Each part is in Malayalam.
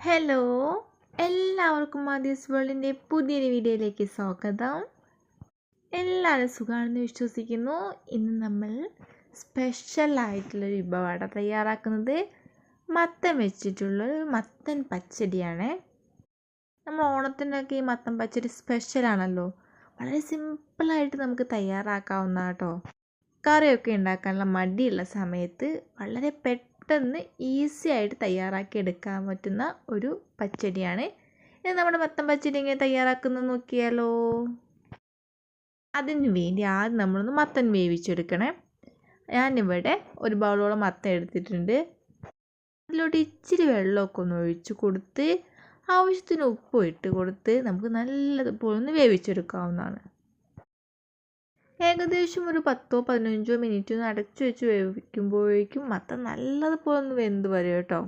ഹലോ എല്ലാവർക്കും മാധ്യസ് വേൾഡിന്റെ പുതിയൊരു വീഡിയോയിലേക്ക് സ്വാഗതം. എല്ലാവരും സുഖമാണെന്ന് വിശ്വസിക്കുന്നു. ഇന്ന് നമ്മൾ സ്പെഷ്യലായിട്ടുള്ളൊരു വിഭവമാണ് തയ്യാറാക്കുന്നത്. മത്തൻ വെച്ചിട്ടുള്ളൊരു മത്തൻ പച്ചടിയാണ്. നമ്മൾ ഓണത്തിനൊക്കെ ഈ മത്തൻ പച്ചടി സ്പെഷ്യലാണല്ലോ വളരെ സിമ്പിളായിട്ട് നമുക്ക് തയ്യാറാക്കാവുന്ന കേട്ടോ. കറിയൊക്കെ ഉണ്ടാക്കാനുള്ള മടിയുള്ള സമയത്ത് വളരെ പെട്ടെന്ന് ഈസി ആയിട്ട് തയ്യാറാക്കി എടുക്കാൻ പറ്റുന്ന ഒരു പച്ചടിയാണ്. ഇത് നമ്മുടെ മത്തൻ പച്ചടി എങ്ങനെ തയ്യാറാക്കുന്നത് നോക്കിയാലോ? അതിന് വേണ്ടി ആദ്യം നമ്മളൊന്ന് മത്തൻ വേവിച്ചെടുക്കണേ. ഞാനിവിടെ ഒരു ബൗളോളം മത്തൻ എടുത്തിട്ടുണ്ട്. അതിലോട്ട് ഇച്ചിരി വെള്ളമൊക്കെ ഒന്ന് ഒഴിച്ച് കൊടുത്ത് ആവശ്യത്തിന് ഉപ്പും ഇട്ട് കൊടുത്ത് നമുക്ക് നല്ലതുപോലെ ഒന്ന് വേവിച്ചെടുക്കാവുന്നതാണ്. ഏകദേശം ഒരു പത്തോ പതിനഞ്ചോ മിനിറ്റ് ഒന്ന് അടച്ചു വെച്ച് വേവിക്കുമ്പോഴേക്കും മത്തൻ നല്ലതുപോലെ ഒന്ന് വെന്ത് വരും കേട്ടോ.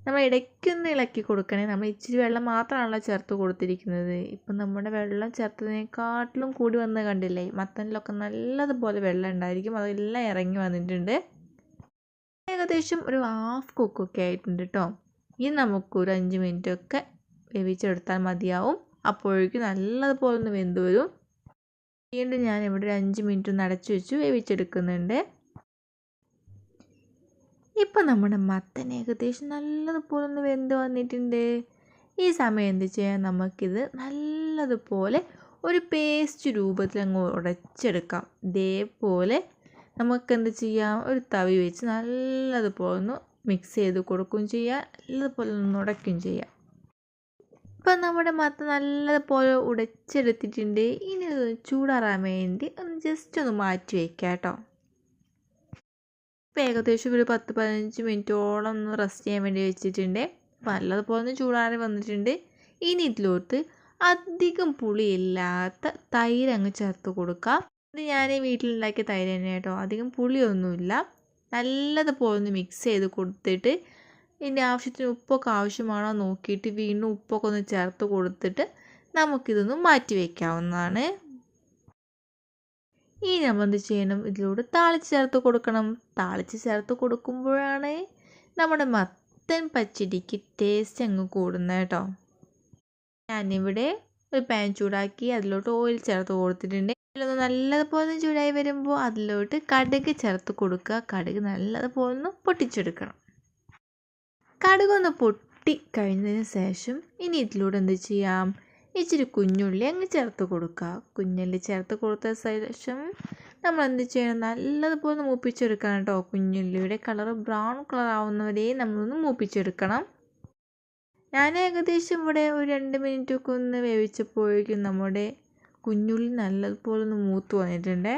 നമ്മൾ ഇടയ്ക്കൊന്ന് ഇളക്കി കൊടുക്കണേ. നമ്മൾ ഇച്ചിരി വെള്ളം മാത്രമാണല്ലോ ചേർത്ത് കൊടുത്തിരിക്കുന്നത്. ഇപ്പം നമ്മുടെ വെള്ളം ചേർത്തതിനെക്കാട്ടിലും കൂടി വന്ന് കണ്ടില്ലേ? മത്തനിലൊക്കെ നല്ലതുപോലെ വെള്ളം ഉണ്ടായിരിക്കും. അതെല്ലാം ഇറങ്ങി വന്നിട്ടുണ്ട്. ഏകദേശം ഒരു ഹാഫ് കുക്കൊക്കെ ആയിട്ടുണ്ട് കേട്ടോ. ഇനി നമുക്കൊരു അഞ്ച് മിനിറ്റൊക്കെ വേവിച്ചെടുത്താൽ മതിയാവും. അപ്പോഴേക്കും നല്ലതുപോലെ ഒന്ന് വെന്ത് വരും. വീണ്ടും ഞാൻ ഇവിടെ ഒരു അഞ്ച് മിനിറ്റ് ഒന്ന് അടച്ചു വെച്ചു വേവിച്ചെടുക്കുന്നുണ്ട്. ഇപ്പം നമ്മുടെ മത്തൻ ഏകദേശം നല്ലതുപോലെ ഒന്ന് വെന്ത് വന്നിട്ടുണ്ട്. ഈ സമയം എന്ത് ചെയ്യാൻ നമുക്കിത് നല്ലതുപോലെ ഒരു പേസ്റ്റ് രൂപത്തിൽ അങ്ങ് ഉടച്ചെടുക്കാം. ഇതേപോലെ നമുക്കെന്ത് ചെയ്യാം? ഒരു തവി വെച്ച് നല്ലതുപോലെ ഒന്ന് മിക്സ് ചെയ്ത് കൊടുക്കുകയും ചെയ്യാം. നല്ലതുപോലെ ഒന്ന് ഉടയ്ക്കുകയും ചെയ്യാം. ഇപ്പം നമ്മുടെ മത്ത നല്ലതുപോലെ ഉടച്ചെടുത്തിട്ടുണ്ട്. ഇനി ചൂടാറാൻ വേണ്ടി ഒന്ന് ജസ്റ്റ് ഒന്ന് മാറ്റി വയ്ക്കാം കേട്ടോ. ഇപ്പം ഏകദേശം ഒരു പത്ത് പതിനഞ്ച് മിനിറ്റോളം ഒന്ന് റെസ്റ്റ് ചെയ്യാൻ വേണ്ടി വെച്ചിട്ടുണ്ട്. അപ്പം നല്ലതുപോലെ ഒന്ന് ചൂടാറി വന്നിട്ടുണ്ട്. ഇനി ഇതിലോട്ട് അധികം പുളിയില്ലാത്ത തൈര് അങ്ങ് ചേർത്ത് കൊടുക്കാം. ഇത് ഞാൻ വീട്ടിലുണ്ടാക്കിയ തൈര് തന്നെ കേട്ടോ. അധികം പുളിയൊന്നുമില്ല. നല്ലതുപോലെ ഒന്ന് മിക്സ് ചെയ്ത് കൊടുത്തിട്ട് ഇതിന്റെ ആവശ്യത്തിന് ഉപ്പൊക്കെ ആവശ്യമാണോ നോക്കിയിട്ട് വീണ്ടും ഉപ്പൊക്കെ ഒന്ന് ചേർത്ത് കൊടുത്തിട്ട് നമുക്കിതൊന്ന് മാറ്റി വയ്ക്കാവുന്നതാണ് ഇനി നമ്മൾ എന്ത് ചെയ്യണം? ഇതിലൂടെ താളിച്ച് ചേർത്ത് കൊടുക്കണം. താളിച്ച് ചേർത്ത് കൊടുക്കുമ്പോഴാണ് നമ്മുടെ മത്തൻ പച്ചടിക്ക് ടേസ്റ്റ് അങ്ങ് കൂടുന്നത് കേട്ടോ. ഞാനിവിടെ ഒരു പാൻ ചൂടാക്കി അതിലോട്ട് ഓയിൽ ചേർത്ത് കൊടുത്തിട്ടുണ്ട്. അതിലൊന്ന് നല്ലതുപോലെ ചൂടായി വരുമ്പോൾ അതിലോട്ട് കടുക് ചേർത്ത് കൊടുക്കുക. കടുക് നല്ലതുപോലെ ഒന്ന് പൊട്ടിച്ചെടുക്കണം. കടുകൊന്ന് പൊട്ടി കഴിഞ്ഞതിന് ശേഷം ഇനി ഇതിലൂടെ എന്ത് ചെയ്യാം? ഇച്ചിരി കുഞ്ഞുള്ളി അങ്ങ് ചേർത്ത് കൊടുക്കുക. കുഞ്ഞുള്ളി ചേർത്ത് കൊടുത്ത ശേഷം നമ്മൾ എന്ത് ചെയ്യണം? നല്ലതുപോലെ മൂപ്പിച്ചെടുക്കണം കേട്ടോ. കുഞ്ഞുള്ളിയുടെ കളർ ബ്രൗൺ കളർ ആവുന്നവരെ നമ്മളൊന്ന് മൂപ്പിച്ചെടുക്കണം. ഞാൻ ഏകദേശം ഇവിടെ ഒരു രണ്ട് മിനിറ്റൊക്കെ ഒന്ന് വേവിച്ചപ്പോഴേക്കും നമ്മുടെ കുഞ്ഞുള്ളി നല്ലതുപോലെ ഒന്ന് മൂത്ത് വന്നിട്ടുണ്ട്.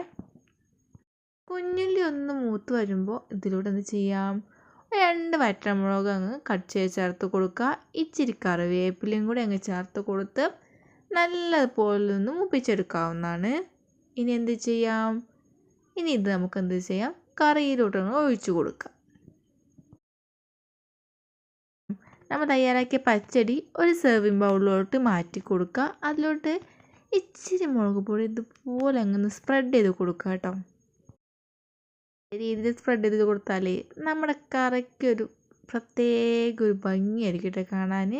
കുഞ്ഞുള്ളി ഒന്ന് മൂത്ത് വരുമ്പോൾ ഇതിലൂടെ എന്ത് ചെയ്യാം? രണ്ട് വറ്റമുളക് അങ്ങ് കട്ട് ചെയ്ത് ചേർത്ത് കൊടുക്കുക. ഇച്ചിരി കറിവേപ്പിലയും കൂടി അങ്ങ് ചേർത്ത് കൊടുത്ത് നല്ലതുപോലെ ഒന്ന് മുപ്പിച്ചെടുക്കാവുന്നതാണ്. ഇനി എന്ത് ചെയ്യാം? ഇനി ഇത് നമുക്ക് എന്ത് ചെയ്യാം? കറിയിലോട്ട് ഒഴിച്ചു കൊടുക്കാം നമ്മൾ തയ്യാറാക്കിയ പച്ചടി ഒരു സെർവിങ് ബൗളിലോട്ട് മാറ്റി കൊടുക്കുക. അതിലോട്ട് ഇച്ചിരി മുളക് പൊടി ഇതുപോലെ അങ്ങ് സ്പ്രെഡ് ചെയ്ത് കൊടുക്കുക കേട്ടോ. രീതിയിൽ സ്പ്രെഡ് ചെയ്ത് കൊടുത്താൽ നമ്മുടെ കറിക്കൊരു പ്രത്യേക ഒരു ഭംഗിയായിരിക്കും കേട്ടോ കാണാൻ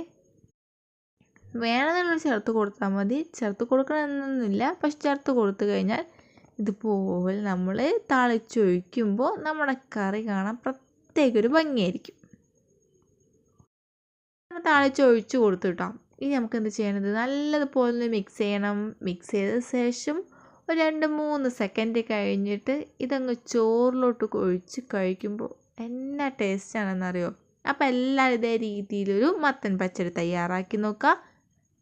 വേണമെന്നുള്ള ചേർത്ത് കൊടുത്താൽ മതി. ചേർത്ത് കൊടുക്കണമെന്നൊന്നുമില്ല. പക്ഷെ ചേർത്ത് കൊടുത്തു കഴിഞ്ഞാൽ ഇതുപോലെ നമ്മൾ താളിച്ചൊഴിക്കുമ്പോൾ നമ്മുടെ കറി കാണാൻ പ്രത്യേക ഒരു ഭംഗിയായിരിക്കും. താളിച്ചൊഴിച്ച് കൊടുത്തു കിട്ടാം. ഇനി നമുക്ക് എന്ത് ചെയ്യണത് നല്ലതുപോലെ മിക്സ് ചെയ്യണം. മിക്സ് ചെയ്ത ശേഷം ഒരു രണ്ട് മൂന്ന് സെക്കൻഡ് കഴിഞ്ഞിട്ട് ഇതങ്ങ് ചോറിലോട്ട് ഒഴിച്ച് കഴിക്കുമ്പോൾ എന്നാ ടേസ്റ്റാണെന്നറിയോ അപ്പോൾ എല്ലാവരും ഇതേ രീതിയിലൊരു മത്തൻ പച്ചടി തയ്യാറാക്കി നോക്കുക.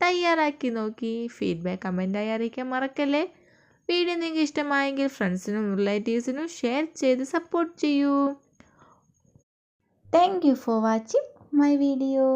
തയ്യാറാക്കി നോക്കി ഫീഡ്ബാക്ക് കമന്റായി അറിയിക്കാൻ മറക്കല്ലേ? വീഡിയോ നിങ്ങൾക്ക് ഇഷ്ടമായെങ്കിൽ ഫ്രണ്ട്സിനും റിലേറ്റീവ്സിനും ഷെയർ ചെയ്ത് സപ്പോർട്ട് ചെയ്യൂ. Thank you for watching my video